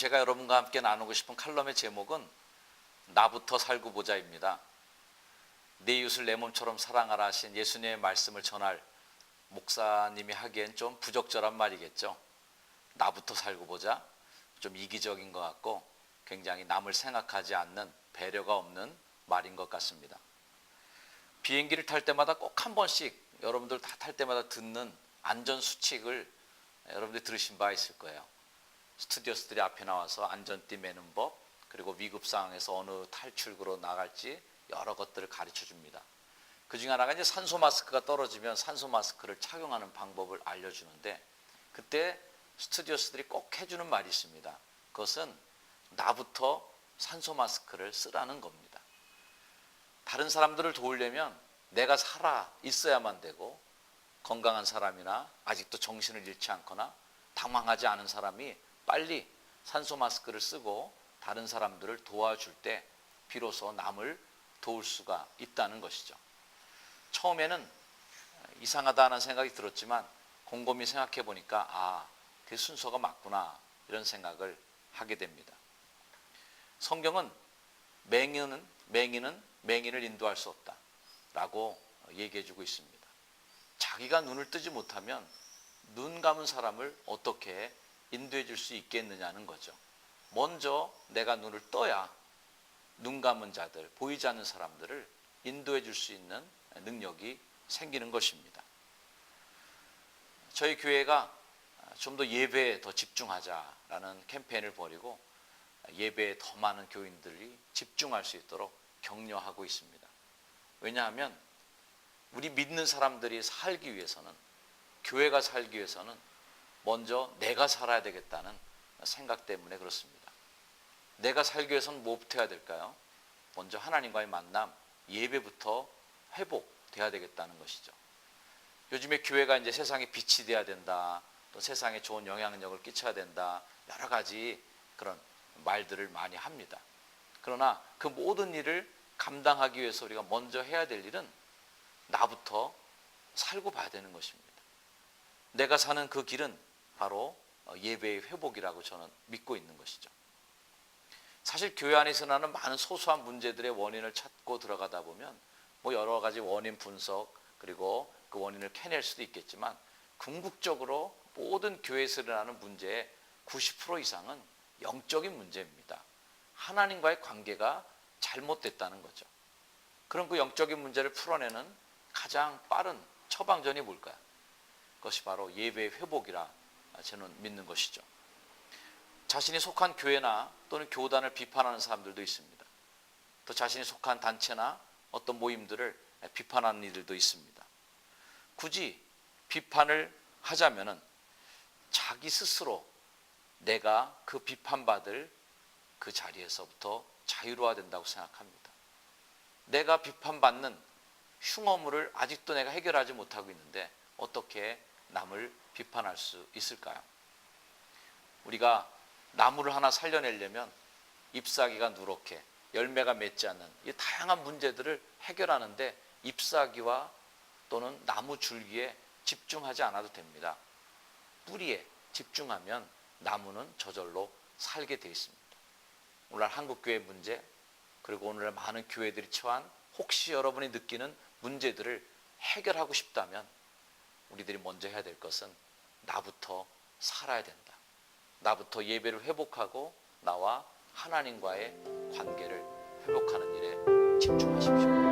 제가 여러분과 함께 나누고 싶은 칼럼의 제목은 나부터 살고 보자입니다. 내 이웃을 내 몸처럼 사랑하라 하신 예수님의 말씀을 전할 목사님이 하기엔 좀 부적절한 말이겠죠. 나부터 살고 보자. 좀 이기적인 것 같고 굉장히 남을 생각하지 않는 배려가 없는 말인 것 같습니다. 비행기를 탈 때마다 꼭 한 번씩 여러분들 다 탈 때마다 듣는 안전 수칙을 여러분들 들으신 바 있을 거예요. 스튜디오스들이 앞에 나와서 안전띠 매는 법 그리고 위급 상황에서 어느 탈출구로 나갈지 여러 것들을 가르쳐 줍니다. 그 중에 하나가 이제 산소 마스크가 떨어지면 산소 마스크를 착용하는 방법을 알려주는데 그때 스튜디오스들이 꼭 해주는 말이 있습니다. 그것은 나부터 산소 마스크를 쓰라는 겁니다. 다른 사람들을 도우려면 내가 살아 있어야만 되고 건강한 사람이나 아직도 정신을 잃지 않거나 당황하지 않은 사람이 빨리 산소 마스크를 쓰고 다른 사람들을 도와줄 때 비로소 남을 도울 수가 있다는 것이죠. 처음에는 이상하다는 생각이 들었지만 곰곰이 생각해 보니까 아, 그 순서가 맞구나 이런 생각을 하게 됩니다. 성경은 맹인은 맹인은 맹인을 인도할 수 없다라고 얘기해 주고 있습니다. 자기가 눈을 뜨지 못하면 눈 감은 사람을 어떻게 인도해 줄 수 있겠느냐는 거죠. 먼저 내가 눈을 떠야 눈 감은 자들, 보이지 않는 사람들을 인도해 줄 수 있는 능력이 생기는 것입니다. 저희 교회가 좀 더 예배에 더 집중하자라는 캠페인을 벌이고 예배에 더 많은 교인들이 집중할 수 있도록 격려하고 있습니다. 왜냐하면 우리 믿는 사람들이 살기 위해서는 교회가 살기 위해서는 먼저 내가 살아야 되겠다는 생각 때문에 그렇습니다. 내가 살기 위해서는 뭐부터 해야 될까요? 먼저 하나님과의 만남, 예배부터 회복돼야 되겠다는 것이죠. 요즘에 교회가 이제 세상에 빛이 돼야 된다. 또 세상에 좋은 영향력을 끼쳐야 된다. 여러 가지 그런 말들을 많이 합니다. 그러나 그 모든 일을 감당하기 위해서 우리가 먼저 해야 될 일은 나부터 살고 봐야 되는 것입니다. 내가 사는 그 길은 바로 예배의 회복이라고 저는 믿고 있는 것이죠. 사실 교회 안에서 나는 많은 소소한 문제들의 원인을 찾고 들어가다 보면 뭐 여러 가지 원인 분석 그리고 그 원인을 캐낼 수도 있겠지만 궁극적으로 모든 교회에서 일어나는 문제의 90% 이상은 영적인 문제입니다. 하나님과의 관계가 잘못됐다는 거죠. 그럼 그 영적인 문제를 풀어내는 가장 빠른 처방전이 뭘까요? 그것이 바로 예배의 회복이라 저는 믿는 것이죠. 자신이 속한 교회나 또는 교단을 비판하는 사람들도 있습니다. 또 자신이 속한 단체나 어떤 모임들을 비판하는 이들도 있습니다. 굳이 비판을 하자면은 자기 스스로 내가 그 비판받을 그 자리에서부터 자유로워야 된다고 생각합니다. 내가 비판받는 흉어물을 아직도 내가 해결하지 못하고 있는데 어떻게 남을 비판할 수 있을까요? 우리가 나무를 하나 살려내려면 잎사귀가 누렇게 열매가 맺지 않는 이 다양한 문제들을 해결하는데 잎사귀와 또는 나무 줄기에 집중하지 않아도 됩니다. 뿌리에 집중하면 나무는 저절로 살게 되어 있습니다. 오늘날 한국교회 문제 그리고 오늘날 많은 교회들이 처한 혹시 여러분이 느끼는 문제들을 해결하고 싶다면 우리들이 먼저 해야 될 것은 나부터 살아야 된다. 나부터 예배를 회복하고 나와 하나님과의 관계를 회복하는 일에 집중하십시오.